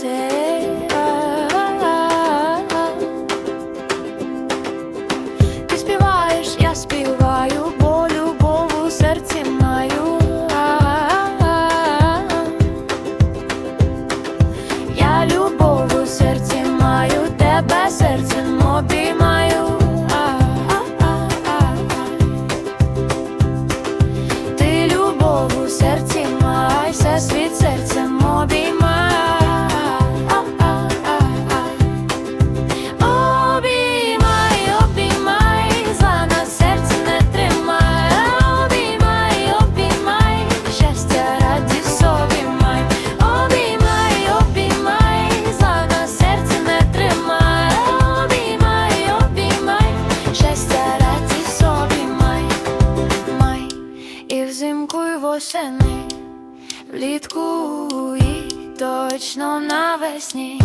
Ти співаєш, я співаю, бо любов у серці. Я любов у серці маю, тебе серце. восени, влітку і точно навесні.